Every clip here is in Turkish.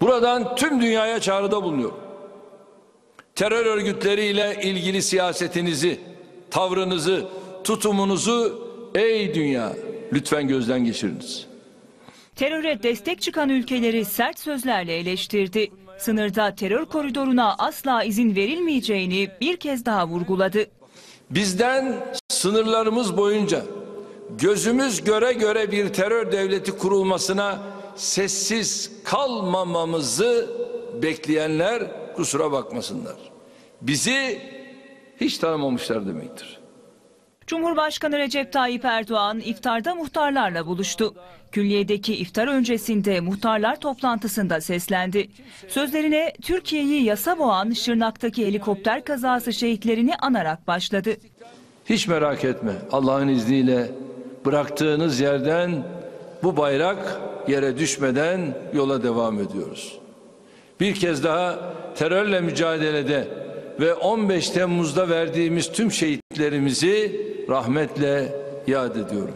Buradan tüm dünyaya çağrıda bulunuyorum. Terör örgütleriyle ilgili siyasetinizi, tavrınızı, tutumunuzu ey dünya lütfen gözden geçiriniz. Teröre destek çıkan ülkeleri sert sözlerle eleştirdi. Sınırda terör koridoruna asla izin verilmeyeceğini bir kez daha vurguladı. Bizden sınırlarımız boyunca gözümüz göre göre bir terör devleti kurulmasına sessiz kalmamamızı bekleyenler kusura bakmasınlar. Bizi hiç tanımamışlar demektir. Cumhurbaşkanı Recep Tayyip Erdoğan iftarda muhtarlarla buluştu. Külliyedeki iftar öncesinde muhtarlar toplantısında seslendi. Sözlerine Türkiye'yi yasa boğan Şırnak'taki helikopter kazası şehitlerini anarak başladı. Hiç merak etme Allah'ın izniyle bıraktığınız yerden bu bayrak yere düşmeden yola devam ediyoruz. Bir kez daha terörle mücadelede ve 15 Temmuz'da verdiğimiz tüm şehitlerimizi rahmetle yad ediyorum.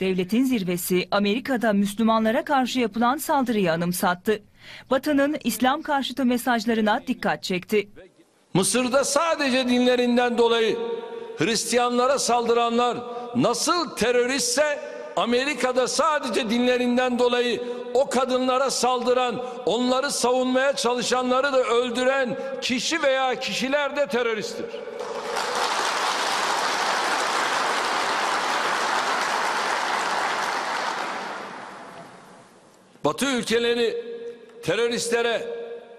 Devletin zirvesi Amerika'da Müslümanlara karşı yapılan saldırıyı anımsattı. Batı'nın İslam karşıtı mesajlarına dikkat çekti. Mısır'da sadece dinlerinden dolayı Hristiyanlara saldıranlar nasıl teröristse Amerika'da sadece dinlerinden dolayı o kadınlara saldıran, onları savunmaya çalışanları da öldüren kişi veya kişiler de teröristtir. Batı ülkeleri teröristlere,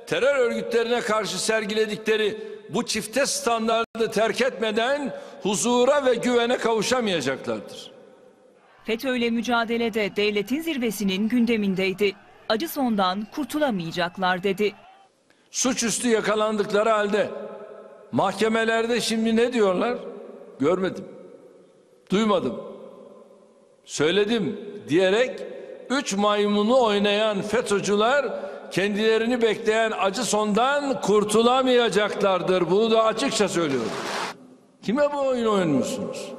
terör örgütlerine karşı sergiledikleri bu çifte standardı terk etmeden huzura ve güvene kavuşamayacaklardır. FETÖ'yle mücadelede devletin zirvesinin gündemindeydi. Acı sondan kurtulamayacaklar dedi. Suçüstü yakalandıkları halde mahkemelerde şimdi ne diyorlar? Görmedim. Duymadım. Söyledim diyerek üç maymunu oynayan FETÖ'cüler kendilerini bekleyen acı sondan kurtulamayacaklardır. Bunu da açıkça söylüyorum. Kime bu oyunu oynuyorsunuz?